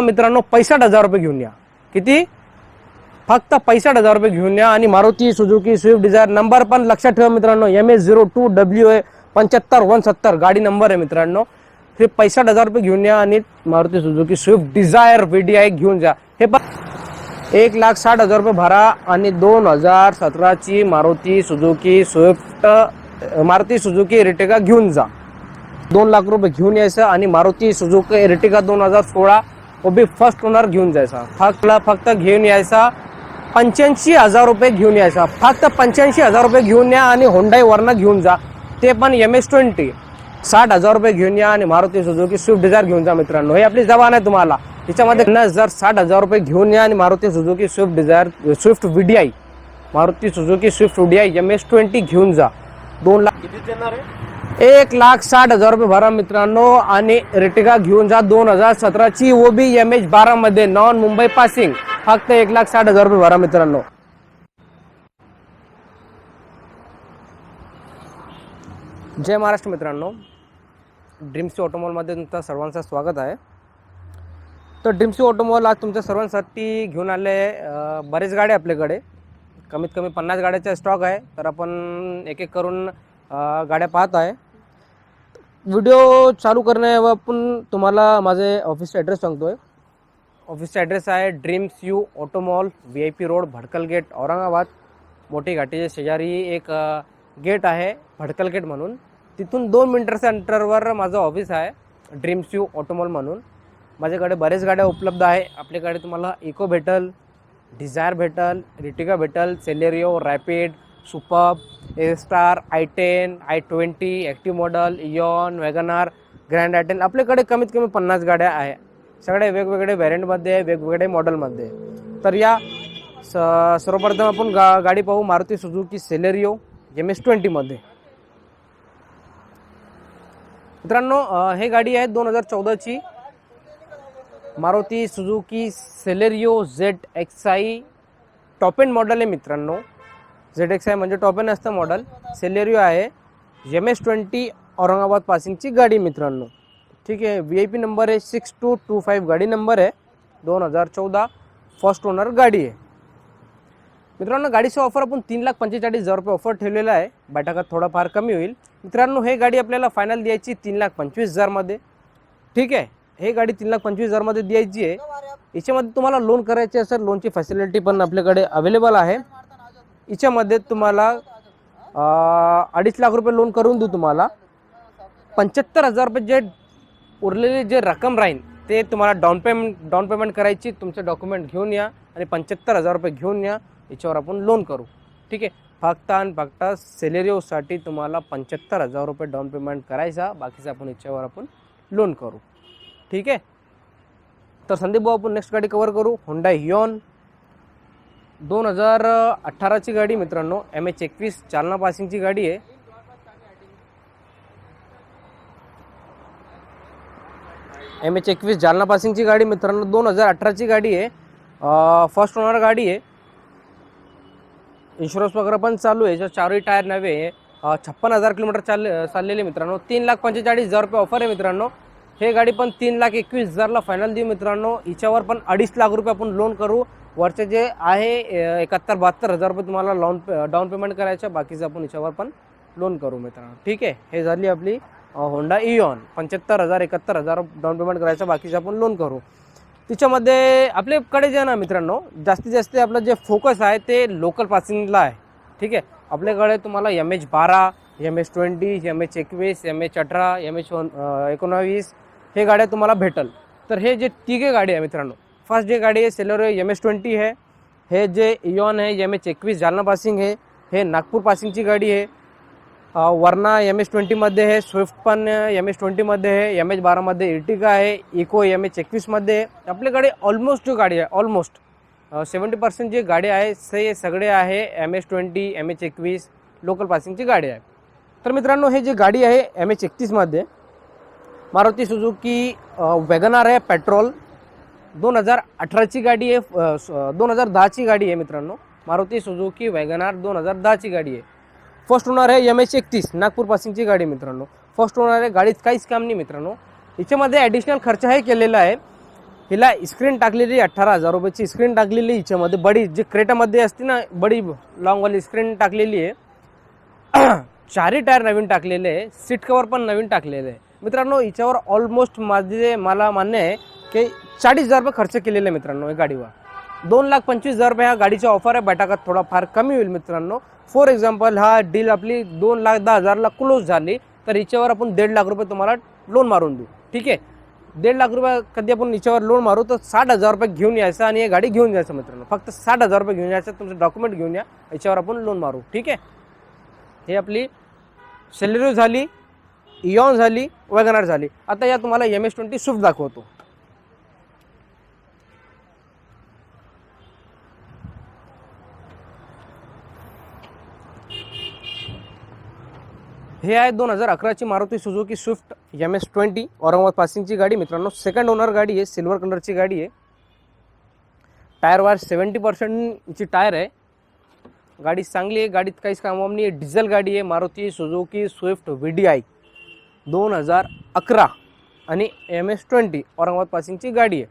मित्रांनो पैसष्ट हजार रुपये घेऊन या. किती? फक्त पैसाठ हजार रुपये घेऊन या. आणि Maruti Suzuki Swift Dzire number पण लक्षात ठेवा मित्रांनो. M S zero two W A पंच्याहत्तर वन सत्तर गाडी नंबर आहे मित्रांनो. हे पैसष्ट हजार रुपये घेऊन या आणि Maruti Suzuki Swift Dzire VDI घेऊन जा. हे पण एक लाख साठ हजार रुपये भरा. आणि दोन हजार सतराची Maruti Suzuki Swift Maruti Suzuki Ertiga घेऊन जा. दोन लाख रुपये घेऊन यायचं. आणि मारुती सुझुकी इरिटिका दोन हजार सोळा. बी फर्स्ट ओनर घेऊन जायचा. फक्त फक्त घेऊन यायचा. पंच्याऐंशी हजार रुपये घेऊन यायचा. फक्त पंच्याऐंशी हजार रुपये घेऊन या आणि होंडाई वरनं घेऊन जा. ते पण एम एस ट्वेंटी साठ हजार रुपये घेऊन या आणि मारुती सुझुकी स्विफ्ट डिझायर घेऊन जा मित्रांनो. हे आपली जबान आहे तुम्हाला. त्याच्यामध्ये पन्नास हजार साठ हजार रुपये घेऊन या आणि Maruti Suzuki Swift Dzire Swift VDI Maruti Suzuki Swift VDI M S twenty घेऊन जा. दोन लाख किती देणार आहे? एक लाख साठ हजार रुपये भरा मित्रांनो. आणि रेटिका घेऊन जा दोन हजार सतराची ओबी एम एच बारा मध्ये नॉन मुंबई पासिंग. फक्त एक लाख साठ हजार रुपये भरा मित्रांनो. जय महाराष्ट्र मित्रांनो. ड्रीम्सी ऑटोमॉलमध्ये तुमचं सर्वांचं स्वागत आहे. तर ड्रीम्सी ऑटोमॉल आज तुमच्या सर्वांसाठी घेऊन आले बरेच गाड्या आपल्याकडे. कमीत कमी पन्नास गाड्याचा स्टॉक आहे. तर आपण एक एक करून गाड्या पाहत आहे. व्हिडिओ चालू करणे आपण तुम्हाला माझे ऑफिसचा ॲड्रेस सांगतो आहे ऑफिसचा ॲड्रेस आहे dreams U automall V I P road Bhadkal gate Aurangabad. मोठी घाटीच्या शेजारी एक गेट आहे भडकल गेट म्हणून. तिथून दोन मिनटाच्या अंतरवर माझं ऑफिस आहे ड्रीम्स यू ऑटोमॉल म्हणून. माझ्याकडे बरेच गाड्या उपलब्ध आहे. आपल्याकडे तुम्हाला इको भेटल डिझायर भेटल रिटिका भेटल Celerio Rapid super star I ten I twenty active model Eon WagonR grand I ten आपल्याकडे कमीत कमी पन्नास गाड्या आहे. सगळ्या वेगवेगळे व्हॅरियंटमध्ये वेगवेगळे मॉडेलमध्ये तर या स सर्वप्रथम आपण गा गाडी पाहू Maruti Suzuki Celerio M S ट्वेंटीमध्ये मित्रांनो हे गाडी आहे दोन हजार चौदाची. Maruti Suzuki Celerio Z X I top end model आहे मित्रांनो. झेड एक्स आय म्हणजे टॉप असतं मॉडल सेलेरिओ आहे. एम एस ट्वेंटी औरंगाबाद पासिंगची गाडी मित्रांनो. ठीक आहे. व्ही आय पी नंबर आहे सिक्स टू टू फाईव्ह गाडी नंबर आहे दोन हजार चौदा. फर्स्ट ओनर गाडी आहे. मित्रांनो गाडीचं ऑफर आपण तीन लाख पंचेचाळीस हजार रुपये ऑफर ठेवलेला आहे. बैठकात थोडाफार कमी होईल. मित्रांनो हे गाडी आपल्याला फायनल द्यायची तीन लाख पंचवीस हजारमध्ये ठीक आहे. हे गाडी तीन लाख पंचवीस हजारमध्ये द्यायची आहे. याच्यामध्ये तुम्हाला लोन करायचे असेल लोनची फॅसिलिटी पण आपल्याकडे अवेलेबल आहे. याच्यामध्ये तुम्हाला अडीच लाख रुपये लोन करून देऊ तुम्हाला. पंच्याहत्तर हजार रुपये जे उरलेली जे रक्कम राहील ते तुम्हाला डाऊन पेमेंट डाऊन पेमेंट करायची. तुमचे डॉक्युमेंट घेऊन या आणि पंच्याहत्तर हजार रुपये घेऊन या. याच्यावर आपण लोन करू. ठीक आहे? फक्त आणि फक्त सेलेरिओसाठी तुम्हाला पंच्याहत्तर हजार रुपये डाऊन पेमेंट करायचा. बाकीचं आपण याच्यावर आपण लोन करू. ठीक आहे? तर संदीप भाऊ आपण नेक्स्ट गाडी कवर करू. होंडा हिओन दोन हजार अठराची गाडी मित्रांनो एम एच एकवीस चालना पासिंगची गाडी आहे. एम एच एकवीस जालना पासिंगची गाडी मित्रांनो दोन हजार अठराची गाडी आहे. फर्स्ट ओनर गाडी आहे. इन्शुरन्स वगैरे पण चालू आहे. याच्या चारही टायर नवे आहे. छप्पन हजार किलोमीटर चालले चाललेले मित्रांनो. तीन लाख पंचेचाळीस हजार रुपये ऑफर आहे मित्रांनो. हे गाडी पण तीन लाख एकवीस हजारला फायनल देऊ मित्रांनो. हिच्यावर पण अडीच लाख रुपये आपण लोन करू. वरचे जे आहे एकाहत्तर बहात्तर हजार रुपये तुम्हाला लोन डाऊन पेमेंट करायचं बाकीचं आपण हिच्यावर पण लोन करू मित्रांनो. ठीक आहे? हे झाली आपली होंडा इऑन पंच्याहत्तर हजार एकाहत्तर हजार डाऊन पेमेंट करायचं बाकीचं आपण लोन करू. तिच्यामध्ये आपल्याकडे जे आहे ना मित्रांनो जास्तीत जास्त आपलं जे फोकस आहे ते लोकल पासिंगला आहे. ठीक आहे? आपल्याकडे तुम्हाला एम एच बारा M H twenty M H एकवीस एम एच अठरा एम एच एकोणावीस हे गाड्या तुम्हाला भेटल. तर हे जे तिघे गाडी आहे मित्रांनो फर्स्ट जे गाडी आहे सेलर एम एस ट्वेंटी आहे हे जे इयॉन आहे एम एच एकवीस जालना पासिंग आहे हे नागपूर पासिंगची गाडी आहे वरना एम एच ट्वेंटीमध्ये आहे स्विफ्ट पण एम एच ट्वेंटीमध्ये आहे एम एच बारामध्ये इर्टिका आहे इको एम एच एकवीसमध्ये आहे आपल्याकडे ऑलमोस्ट जो गाडी आहे ऑलमोस्ट सेवन्टी पर्सेंट जे गाडी आहे ते सगळे आहे M H twenty M H एकवीस लोकल पासिंगची गाडी आहे. तर मित्रांनो हे जे गाडी आहे एम एच एकतीसमध्ये मारुती सुजुकी वॅगनार आहे पेट्रोल दोन हजार अठराची गाडी आहे दोन हजार दहाची गाडी आहे मित्रांनो. मारुती सुझुकी वॅगनार दोन हजार दहाची गाडी आहे. फर्स्ट ओनर आहे एम एच एकतीस नागपूर पासिंगची गाडी मित्रांनो. फर्स्ट ओनर आहे गाडीत काहीच काम नाही मित्रांनो. हिच्यामध्ये ॲडिशनल खर्च हे केलेला आहे. हिला स्क्रीन टाकलेली अठरा हजार रुपयाची स्क्रीन टाकलेली हिच्यामध्ये. बडी जी क्रेटामध्ये असते ना बडी लॉंगवाली स्क्रीन टाकलेली आहे. चारही टायर नवीन टाकलेले आहे. सीट कवर पण नवीन टाकलेले आहे. मित्रांनो हिच्यावर ऑलमोस्ट माझे मला मान्य आहे की चाळीस हजार रुपये खर्च केलेले आहे मित्रांनो या गाडीवर. दोन लाख पंचवीस हजार रुपये ह्या गाडीची ऑफर आहे. बैठकात थोडा फार कमी होईल मित्रांनो. फॉर एक्झाम्पल हा डील आपली दोन लाख दहा हजारला क्लोज झाली तर हिच्यावर आपण दीड लाख रुपये तुम्हाला लोन मारून देऊ. ठीक आहे? दीड लाख रुपये कधी आपण हिच्यावर लोन मारू तर साठ हजार रुपये घेऊन यायचं आणि हे गाडी घेऊन जायचं मित्रांनो. फक्त साठ हजार रुपये घेऊन यायचं तुमचं डॉक्युमेंट घेऊन या याच्यावर आपण लोन मारू. ठीक आहे? हे आपली सॅलरी झाली. इयॉन झाली वॅगनार झाली. आता या तुम्हाला एम एस ट्वेंटी स्विफ्ट दाखवतो. हे आहे दोन हजार अकराची Maruti Suzuki Swift M S twenty Aurangabad पासिंगची गाडी. मित्रांनो सेकंड ओनर गाडी आहे सिल्वर कलरची गाडी आहे. टायर वायर सेवन्टी पर्सेंटची टायर आहे. गाडी चांगली आहे गाडीत काहीच कामाम नाही आहे डिझेल गाडी आहे Maruti Suzuki Swift V D I दोन हजार अकरा आणि एम एस ट्वेंटी औरंगाबाद पासिंगची गाडी आहे.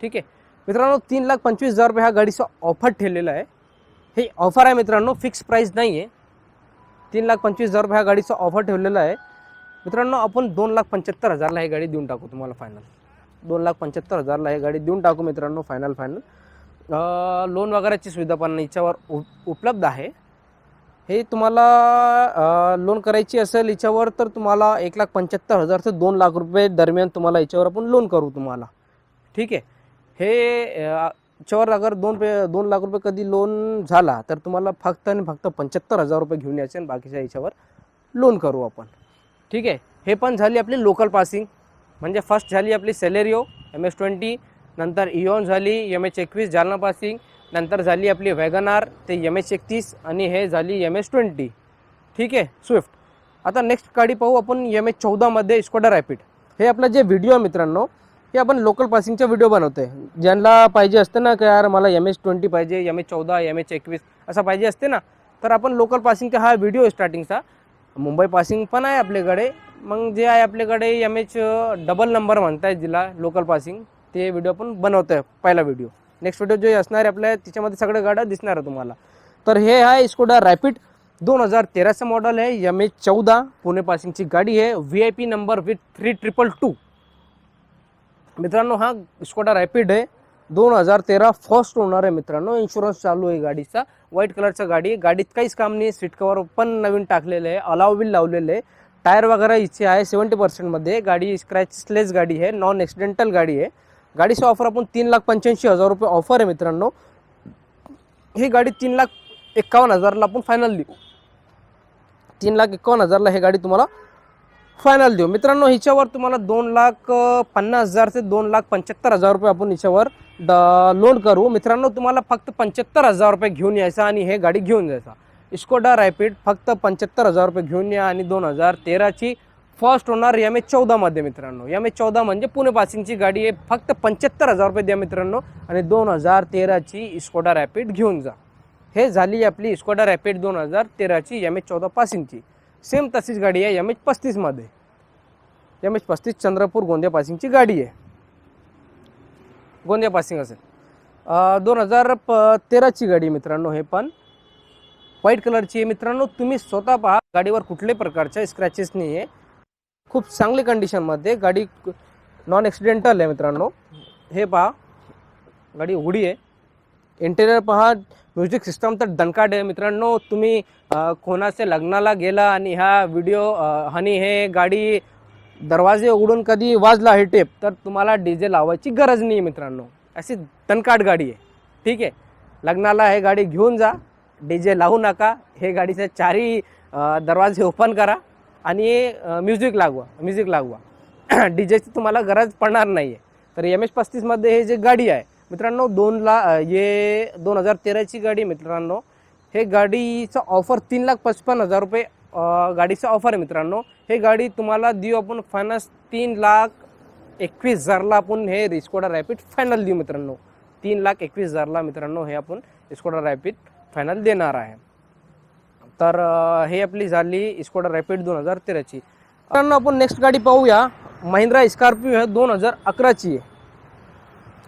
ठीक आहे? मित्रांनो तीन लाख पंचवीस हजार रुपये ह्या गाडीचा ऑफर ठेवलेला आहे. हे ऑफर आहे मित्रांनो फिक्स प्राईस नाही आहे तीन लाख पंचवीस हजार रुपये ह्या गाडीचा ऑफर ठेवलेला आहे. मित्रांनो आपण दोन लाख पंच्याहत्तर हजारला ही गाडी देऊन टाकू तुम्हाला फायनल दोन लाख पंच्याहत्तर हजारला ही गाडी देऊन टाकू मित्रांनो फायनल फायनल लोन वगैरेची सुविधा पण याच्यावर उप उपलब्ध आहे. हे तुम्हाला लोन करायची असेल याच्यावर तर तुम्हाला एक लाख पंच्याहत्तर हजार ते दोन लाख रुपये दरम्यान तुम्हाला याच्यावर आपण लोन करू तुम्हाला. ठीक आहे? हे याच्यावर अगर दोन पे दोन लाख रुपये कधी लोन झाला तर तुम्हाला फक्त आणि फक्त पंच्याहत्तर हजार रुपये घेऊन यायचे आणि बाकीच्या याच्यावर लोन करू आपण. ठीक आहे? हे पण झाली आपली लोकल पासिंग म्हणजे फर्स्ट झाली आपली सॅलेरिओ एम एस ट्वेंटी नंतर इयॉन झाली एम एच एकवीस जालना पासिंग नंतर झाली आपली वॅगनार ते एम एच एकतीस आणि हे झाली एम एस ट्वेंटी ठीक आहे स्विफ्ट आता नेक्स्ट गाडी पाहू आपण एम एच चौदामध्ये स्कोडा रॅपिड हे आपलं जे व्हिडिओ आहे मित्रांनो हे आपण लोकल पासिंगचा व्हिडिओ बनवतो आहे ज्यांना पाहिजे असते ना की यार मला एम एच ट्वेंटी पाहिजे एम एच चौदा एम एच एकवीस असा पाहिजे असते ना तर आपण लोकल पासिंगचा हा व्हिडिओ आहे स्टार्टिंगचा मुंबई पासिंग पण आहे आपल्याकडे. मग जे आहे आपल्याकडे एम एच डबल नंबर म्हणताय जिला लोकल पासिंग ते व्हिडिओ आपण बनवतो आहे पहिला व्हिडिओ नेक्स्ट व्हिडिओ जे असणार आहे आपल्या त्याच्यामध्ये सगळ्या गाड्या दिसणार आहे तुम्हाला. तर हे आहे स्कोडा रॅपिड दोन हजार तेराचं मॉडल आहे. एम एच चौदा पुणे पासिंगची गाडी आहे. V I P number with three triple two मित्रांनो हा स्कोडा रॅपिड आहे. दोन हजार तेरा फर्स्ट ओनर आहे मित्रांनो. इन्शुरन्स चालू आहे गाडीचा. व्हाईट कलरचा गाडी आहे. गाडीत काहीच काम नाही. सीट कवर पण नवीन टाकलेलं आहे. अलाव बिल लावलेलं आहे. टायर वगैरे इथे आहे. सेवन्टी पर्सेंटमध्ये गाडी स्क्रॅचलेस गाडी आहे. नॉन ॲक्सिडेंटल गाडी आहे. गाडीचा ऑफर आपण तीन लाख पंच्याऐंशी हजार रुपये ऑफर आहे मित्रांनो. ही गाडी तीन लाख एक्कावन्न हजारला आपण फायनल देऊ. तीन लाख एक्कावन्न हजारला ही गाडी तुम्हाला फायनल देऊ. मित्रांनो हिच्यावर तुम्हाला दोन लाख पन्नास हजार ते दोन लाख पंच्याहत्तर हजार रुपये आपण हिच्यावर द लोन करू. मित्रांनो तुम्हाला फक्त पंच्याहत्तर हजार रुपये घेऊन यायचं आणि हे गाडी घेऊन जायचा. इस्कोडा रॅपिड फक्त पंच्याहत्तर हजार रुपये घेऊन या आणि दोन हजार तेराची फर्स्ट होणार एम एच चौदामध्ये मित्रांनो. एम एच चौदा म्हणजे पुणे पासिंगची गाडी आहे. फक्त पंच्याहत्तर हजार रुपये द्या मित्रांनो. आणि दोन हजार तेराची स्कोडा रॅपिड घेऊन जा. हे झाली आपली इस्कोडा रॅपिड दोन हजार तेराची एम एच चौदा पासिंगची. सेम तशीच गाडी आहे एम एच पस्तीसमध्ये एम एच पस्तीस चंद्रपूर गोंदिया पासिंगची गाडी आहे. गोंदिया पासिंग असेल. दोन हजार प तेराची गाडी आहे मित्रांनो हे पण. व्हाईट कलरची आहे मित्रांनो. तुम्ही स्वतः पहा गाडीवर कुठल्याही प्रकारच्या स्क्रॅचेस नाही आहे खूप चांगली कंडिशनमध्ये गाडी नॉन ॲक्सिडेंटल आहे मित्रांनो. हे पहा गाडी उघडी आहे. इंटेरियर पहा म्युझिक सिस्टम तर दणकाट आहे मित्रांनो. तुम्ही कोणाच्या लग्नाला गेला आणि हा व्हिडिओ आणि हे गाडी दरवाजे उघडून कधी वाजला हे टेप तर तुम्हाला डीजे लावायची गरज नाही आहे मित्रांनो. अशी दणकाट गाडी आहे. ठीक आहे? लग्नाला हे गाडी घेऊन जा. डी जे लावू नका. हे गाडीचे चारही दरवाजे ओपन करा. आणि म्युझिक लागवा म्युझिक लागवा. डी जेची तुम्हाला गरज पडणार नाही आहे तर एम एच पस्तीसमध्ये हे जे गाडी आहे मित्रांनो दोन ला ये हे दोन हजार तेराची गाडी मित्रांनो. हे गाडीचं ऑफर तीन लाख पचपन्न हजार रुपये गाडीचं ऑफर आहे मित्रांनो. हे गाडी तुम्हाला देऊ आपण फायनान्स तीन लाख एकवीस हजारला आपण हे रिस्कोडा रॅपिड फायनल देऊ मित्रांनो. तीन लाख एकवीस हजारला मित्रांनो हे आपण रिस्कोडा रॅपिड फायनल देणार आहे. तर हे आपली झाली स्कोडा रॅपिड दोन हजार तेराची. मित्रांनो आपण नेक्स्ट गाडी पाहूया. महिंद्रा स्कॉर्पिओ हे दोन हजार अकराची. आहे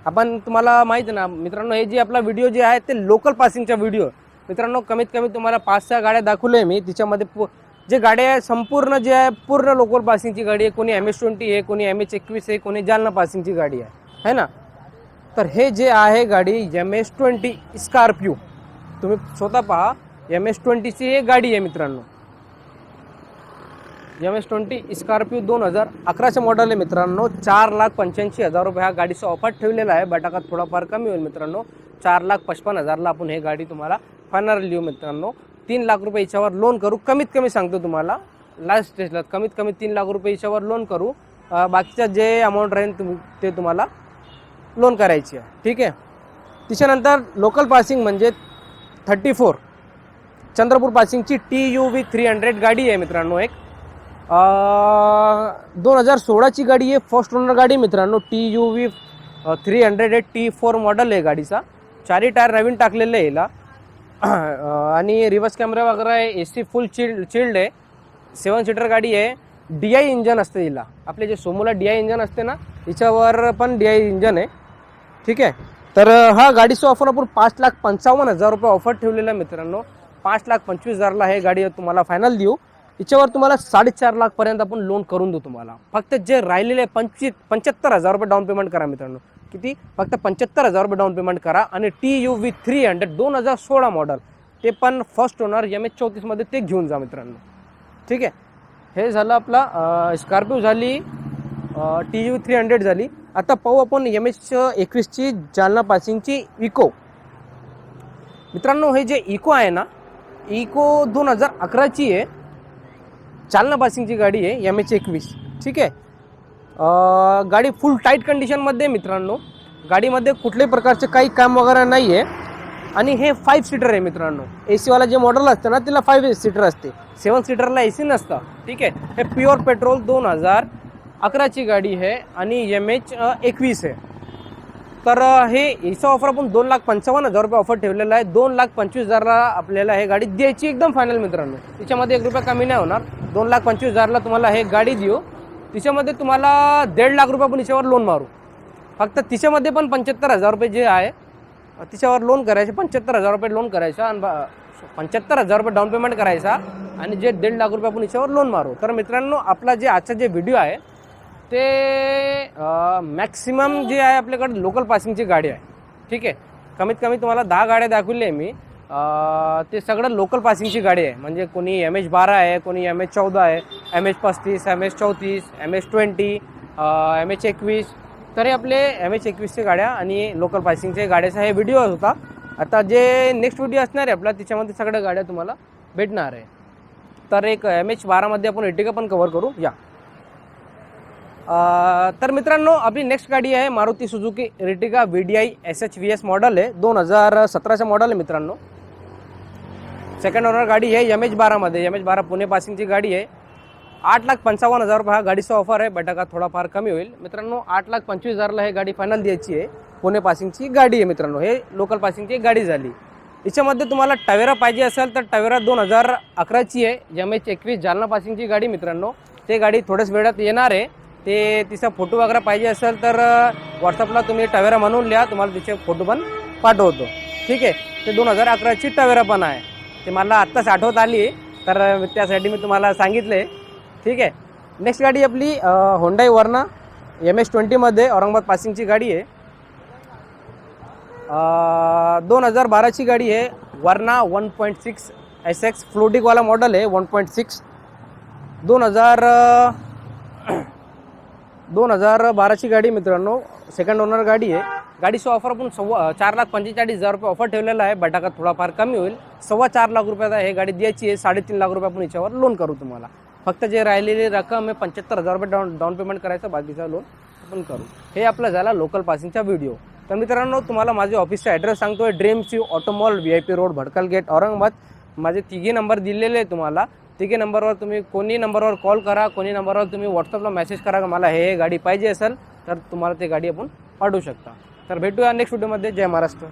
आपण तुम्हाला माहीत ना मित्रांनो हे जे आपला व्हिडिओ जे आहे ते लोकल पासिंगचा व्हिडिओ मित्रांनो कमीत कमी तुम्हाला पाच सहा गाड्या दाखवल्या मी. तिच्यामध्ये पु जे गाड्या आहे संपूर्ण जे आहे पूर्ण लोकल पासिंगची गाडी आहे. कोणी एम एस ट्वेंटी आहे कोणी एम एच एकवीस आहे कोणी जालना पासिंगची गाडी आहे. है ना? तर हे जे आहे गाडी एम एस ट्वेंटी स्कॉर्पिओ तुम्ही स्वतः पहा. एम एस ट्वेंटीची हे गाडी आहे मित्रांनो. एम एस ट्वेंटी स्कॉर्पिओ दोन हजार अकराचे मॉडेल आहे मित्रांनो. चार लाख पंच्याऐंशी हजार रुपये ह्या गाडीचा ऑफर ठेवलेला आहे. बटाका थोडाफार कमी होईल मित्रांनो. चार लाख पचपन्न हजारला आपण हे गाडी तुम्हाला फायनल लिहू मित्रांनो. तीन लाख रुपये याच्यावर लोन करू. कमीत कमी सांगतो तुम्हाला. लास्ट स्टेजला कमीत कमी तीन लाख रुपये याच्यावर लोन करू. अं, बाकीचं जे अमाऊंट राहील तुम ते तुम्हाला लोन करायची आहे. ठीक आहे? त्याच्यानंतर लोकल पासिंग म्हणजे thirty four Chandrapur पासिंगची T U V three hundred गाडी आहे मित्रांनो एक. दोन हजार सोळाची गाडी आहे फर्स्ट ओनर गाडी आहे मित्रांनो. T U V three hundred आहे टी फोर मॉडल आहे गाडीचा. चारही टायर नवीन टाकलेले आहे हिला. आणि रिवर्स कॅमेरा वगैरे आहे A C full chilled chilled आहे. सेवन सीटर गाडी आहे. डी आय इंजन असते हिला. आपले जे सोमोला डी आय इंजन असते ना हिच्यावर पण डी आय इंजन आहे. ठीक आहे. तर हा गाडीचं ऑफर आपण पाच लाख पंचावन्न हजार रुपये ऑफर ठेवलेला आहे मित्रांनो. पाच लाख पंचवीस हजारला हे गाडी तुम्हाला फायनल देऊ. तिच्यावर तुम्हाला साडेचार लाखपर्यंत आपण लोन करून देऊ तुम्हाला. फक्त जे राहिलेले पंचवीस पंच्याहत्तर हजार रुपये डाऊन पेमेंट करा मित्रांनो. किती? फक्त पंच्याहत्तर हजार रुपये डाऊन पेमेंट करा आणि T U V three hundred दोन हजार सोळा मॉडल ते पण फर्स्ट ओनर एम एच चौतीसमध्ये ते घेऊन जा मित्रांनो. ठीक आहे? हे झालं आपला स्कॉर्पिओ झाली टी यू थ्री हंड्रेड झाली. आता पाहू आपण एम एच एकवीसची जालना पासिंगची इको मित्रांनो हे जे इको आहे ना इको दोन हजार अकराची आहे. चालना पासिंगची गाडी आहे एम एच एकवीस. ठीक आहे? गाडी फुल टाईट कंडिशनमध्ये मित्रांनो. गाडीमध्ये कुठल्याही प्रकारचे काही काम वगैरे नाही आहे आणि हे फाईव्ह सीटर आहे मित्रांनो. ए सीवाला जे मॉडेल असतं ना तिला फाईव्ह सीटर असते. सेवन सीटरला ए सी नसतं. ठीक आहे? हे प्युअर पेट्रोल दोन हजार अकराची गाडी आहे आणि एम एच एकवीस आहे. तर हे याचा ऑफर आपण दोन लाख पंचावन्न हजार रुपये ऑफर ठेवलेला आहे. दोन लाख पंचवीस हजारला आपल्याला हे गाडी द्यायची एकदम फायनल मित्रांनो. तिच्यामध्ये एक रुपया कमी नाही होणार. दोन लाख पंचवीस हजारला तुम्हाला हे गाडी देऊ. तिच्यामध्ये तुम्हाला दीड लाख रुपये आपण तिच्यावर लोन मारू. फक्त तिच्यामध्ये पण पंच्याहत्तर हजार रुपये जे आहे तिच्यावर लोन करायचे पंच्याहत्तर हजार रुपये लोन करायचं आणि पंच्याहत्तर हजार रुपये डाऊन पेमेंट करायचा आणि जे दीड लाख रुपये आपण याच्यावर लोन मारू. तर मित्रांनो आपला जे आजचा जे व्हिडिओ आहे ते मॅक्सिमम जे आहे आपल्याकडे लोकल पासिंगची गाडी आहे. ठीक आहे? कमीत कमी तुम्हाला दहा गाड्या दाखवल्या आहे मी. ते सगळं लोकल पासिंगची गाडी आहे. म्हणजे कोणी एम एच बारा आहे कोणी एम एच चौदा आहे एम एच पस्तीस एम एच चौतीस M H twenty M H एकवीस. तर हे आपले एम एच एकवीसचे गाड्या आणि लोकल पासिंगचे गाड्याचा हे व्हिडिओ होता. आता जे नेक्स्ट व्हिडिओ असणार आहे आपला त्याच्यामध्ये सगळ्या गाड्या तुम्हाला भेटणार आहे. तर एक एम एच बारामध्ये आपण इटिका पण कवर करू. या. तर मित्रांनो आपली नेक्स्ट गाडी आहे Maruti Suzuki रिटिका V D I S H V S model आहे. दोन हजार सतराचं मॉडल आहे मित्रांनो. सेकंड ओनर गाडी आहे एम एच बारामध्ये एम एच बारा पुणे पासिंगची गाडी आहे. आठ लाख पंचावन्न हजार रुपये हा गाडीचा ऑफर आहे. बटाका थोडाफार कमी होईल. मित्रांनो आठ लाख पंचवीस हजारला हे गाडी फायनल द्यायची आहे. पुणे पासिंगची गाडी आहे मित्रांनो. हे लोकल पासिंगची गाडी झाली. याच्यामध्ये तुम्हाला टवेरा पाहिजे असेल तर टवेरा दोन हजार अकराची आहे. एम एच एकवीस जालना पासिंगची गाडी मित्रांनो. ते गाडी थोड्याच वेळात येणार आहे. ते तिचा फोटो वगैरे पाहिजे असेल तर व्हॉट्सअपला तुम्ही टवेरा म्हणून लिहा तुम्हाला तिचे फोटो पण पाठवतो. ठीक आहे? ते दोन हजार अकराची टवेरा पण आहे. ते मला आत्ताच आठवत आली तर त्यासाठी मी तुम्हाला सांगितले. ठीक आहे? नेक्स्ट गाडी आपली होंडाई वर्ना एम एस ट्वेंटीमध्ये औरंगाबाद पासिंगची गाडी आहे. दोन हजार बाराची गाडी आहे. Verna one point six S X फ्लोटिकवाला model आहे वन पॉईंट सिक्स दोन हजार दोन हजार बाराची गाडी मित्रांनो. सेकंड ओनर गाडी आहे. गाडीचं ऑफर आपण सव्वा चार लाख पंचेचाळीस हजार रुपये ऑफर ठेवलेला आहे. बटाका थोडाफार कमी होईल. सव्वा चार लाख रुपयाचा हे गाडी द्यायची आहे. साडेतीन लाख रुपये आपण याच्यावर लोन करू तुम्हाला. फक्त जे राहिलेली रक्कम आहे पंच्याहत्तर हजार रुपये डाऊन डाऊन पेमेंट करायचं बाकीचा लोन आपण करू. हे आपला झाला लोकल पासिंगचा व्हिडिओ तर मित्रांनो तुम्हाला माझे ऑफिसचा ॲड्रेस सांगतोय. Dream C automall V I P road Bhadkal gate Aurangabad. माझे तिघी नंबर दिलेले आहे तुम्हाला. तिघे नंबरवर तुम्ही कोणी नंबरवर कॉल करा कोणी नंबरवर तुम्ही व्हॉट्सअपला मेसेज करा का मला हे गाडी पाहिजे असेल तर तुम्हाला ती गाडी आपण पाठवू शकता. तर भेटूया नेक्स्ट व्हिडिओमध्ये जय महाराष्ट्र.